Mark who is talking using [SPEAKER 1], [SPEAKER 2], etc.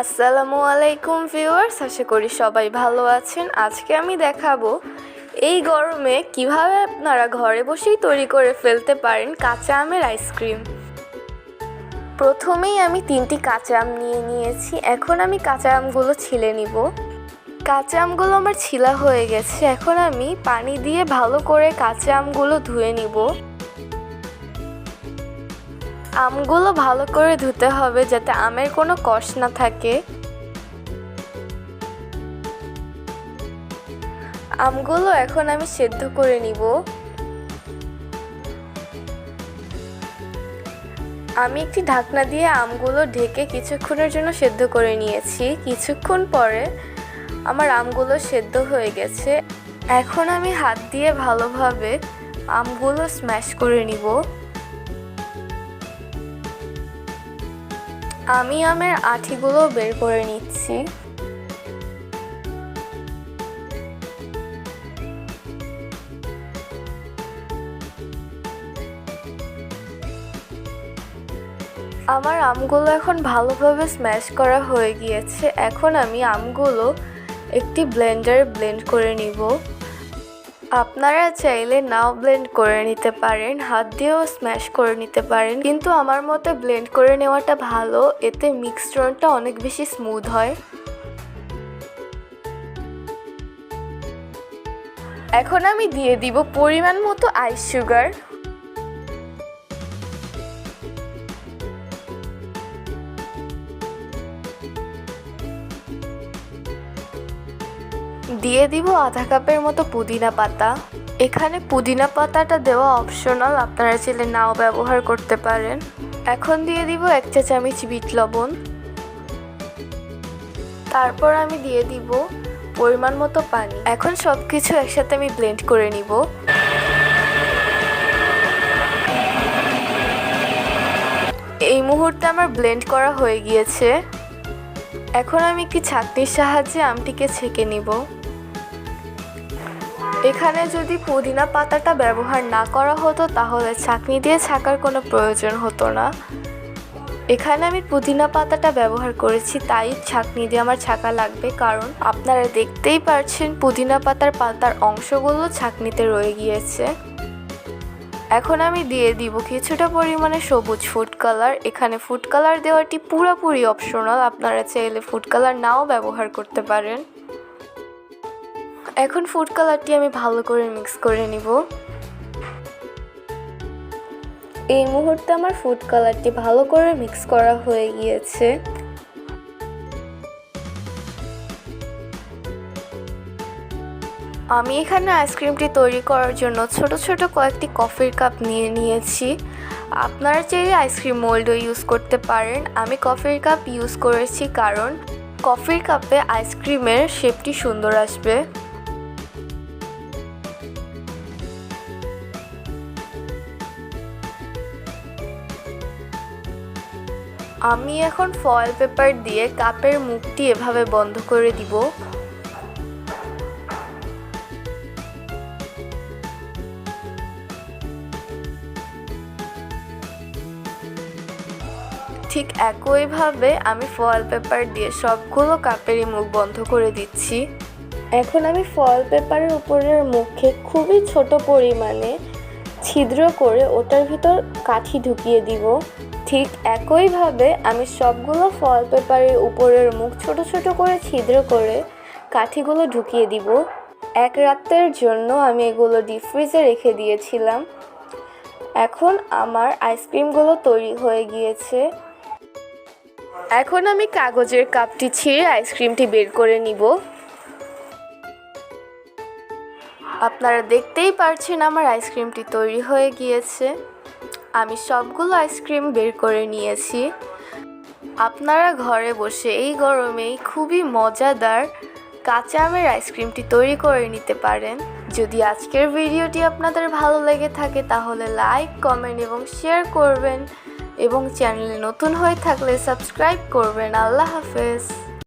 [SPEAKER 1] আসসালামু আলাইকুম ভিউয়ার্স। আশা করি সবাই ভালো আছেন। আজকে আমি দেখাবো এই গরমে কীভাবে আপনারা ঘরে বসেই তৈরি করে ফেলতে পারেন কাঁচা আমের আইসক্রিম। প্রথমেই আমি তিনটি কাঁচা আম নিয়ে নিয়েছি। এখন আমি কাঁচা আমগুলো ছিলে নিব। কাঁচা আমগুলো আমার ছিলা হয়ে গেছে। এখন আমি পানি দিয়ে ভালো করে কাঁচা আমগুলো ধুয়ে নিব। আমগুলো ভালো করে ধুতে হবে যাতে আমের কোনো কষ না থাকে। আমগুলো এখন আমি সেদ্ধ করে নিব। আমি একটি ঢাকনা দিয়ে আমগুলো ঢেকে কিছুক্ষণের জন্য সেদ্ধ করে নিয়েছি। কিছুক্ষণ পরে আমার আমগুলো সেদ্ধ হয়ে গেছে। এখন আমি হাত দিয়ে ভালোভাবে আমগুলো স্ম্যাশ করে নিব। আমি আমের আঠিগুলো বের করে নিচ্ছি। আমার আমগুলো এখন ভালোভাবে স্ম্যাশ করা হয়ে গিয়েছে। এখন আমি আমগুলো একটি ব্লেন্ডারে ব্লেন্ড করে নিব। আপনারা চাইলে নাও ব্লেন্ড করে নিতে পারেন, হাত দিয়েও স্ম্যাশ করে নিতে পারেন। কিন্তু আমার মতে ব্লেন্ড করে নেওয়াটা ভালো, এতে মিক্সচারটা অনেক বেশি স্মুথ হয়। এখন আমি দিয়ে দিব পরিমাণ মতো আইস সুগার। দিয়ে দিব আধা কাপের মতো পুদিনা পাতা। এখানে পুদিনা পাতাটা দেওয়া অপশনাল আপনারা চাইলে নাও ব্যবহার করতে পারেন। এখন দিয়ে দিব এক চা চামচ বিট লবণ। তারপর আমি দিয়ে দিব পরিমাণ মতো পানি। এখন সব কিছু একসাথে আমি ব্লেন্ড করে নিব। এই মুহূর্তে আমার ব্লেন্ড করা হয়ে গিয়েছে। এখন আমি একটি ছাকনির সাহায্যে আমটিকে ছেঁকে নিব। এখানে যদি পুদিনা পাতাটা ব্যবহার না করা হতো, তাহলে ছাকনি দিয়ে ছাকার কোনো প্রয়োজন হতো না। এখানে আমি পুদিনা পাতাটা ব্যবহার করেছি, তাই ছাকনি দিয়ে আমার ছাকা লাগবে, কারণ আপনারা দেখতেই পারছেন পুদিনা পাতার পাতার অংশগুলো ছাকনিতে রয়ে গিয়েছে। এখন আমি দিয়ে দিব কিছুটা পরিমাণে সবুজ ফুড কালার এখানে ফুড কালার দেওয়াটি পুরোপুরি অপশনাল আপনারা চাইলে ফুড কালার নাও ব্যবহার করতে পারেন। এখন ফুড কালারটি আমি ভালো করে মিক্স করে নিব। এই মুহূর্তে আমার ফুড কালারটি ভালো করে মিক্স করা হয়ে গিয়েছে। আমি এখানে আইসক্রিমটি তৈরি করার জন্য ছোট ছোট কয়েকটি কফির কাপ নিয়ে নিয়েছি। আপনারা চাইলে আইসক্রিম মোল্ডও ইউজ করতে পারেন। আমি কফির কাপ ইউজ করেছি কারণ কফির কাপে আইসক্রিমের শেপটি সুন্দর আসবে। আমি এখন ফয়েল পেপার দিয়ে কাপের মুখটি এভাবে বন্ধ করে দিব। ঠিক একইভাবে আমি ফয়েল পেপার দিয়ে সবগুলো কাপেরই মুখ বন্ধ করে দিচ্ছি। এখন আমি ফয়েল পেপারের উপরের মুখে খুবই ছোট পরিমাণে ছিদ্র করে ওটার ভিতর কাঠি ঢুকিয়ে দিব। ঠিক একইভাবে আমি সবগুলো ফল পেপারের উপরের মুখ ছোট ছোট করে ছিদ্র করে কাঠিগুলো ঢুকিয়ে দিব। এক রাতের জন্য আমি এগুলো ডিপ ফ্রিজে রেখে দিয়েছিলাম। এখন আমার আইসক্রিমগুলো তৈরি হয়ে গিয়েছে। এখন আমি কাগজের কাপটি ছিঁড়ে আইসক্রিমটি বের করে নিব। আপনারা দেখতেই পারছেন আমার আইসক্রিমটি তৈরি হয়ে গিয়েছে। আমি সবগুলো আইসক্রিম বের করে নিয়েছি। আপনারা ঘরে বসে এই গরমেই খুবই মজাদার কাঁচা আমের আইসক্রিমটি তৈরি করে নিতে পারেন। যদি আজকের ভিডিওটি আপনাদের ভালো লেগে থাকে, তাহলে লাইক, কমেন্ট এবং শেয়ার করবেন এবং চ্যানেলে নতুন হয়ে থাকলে সাবস্ক্রাইব করবেন। আল্লাহ হাফেজ।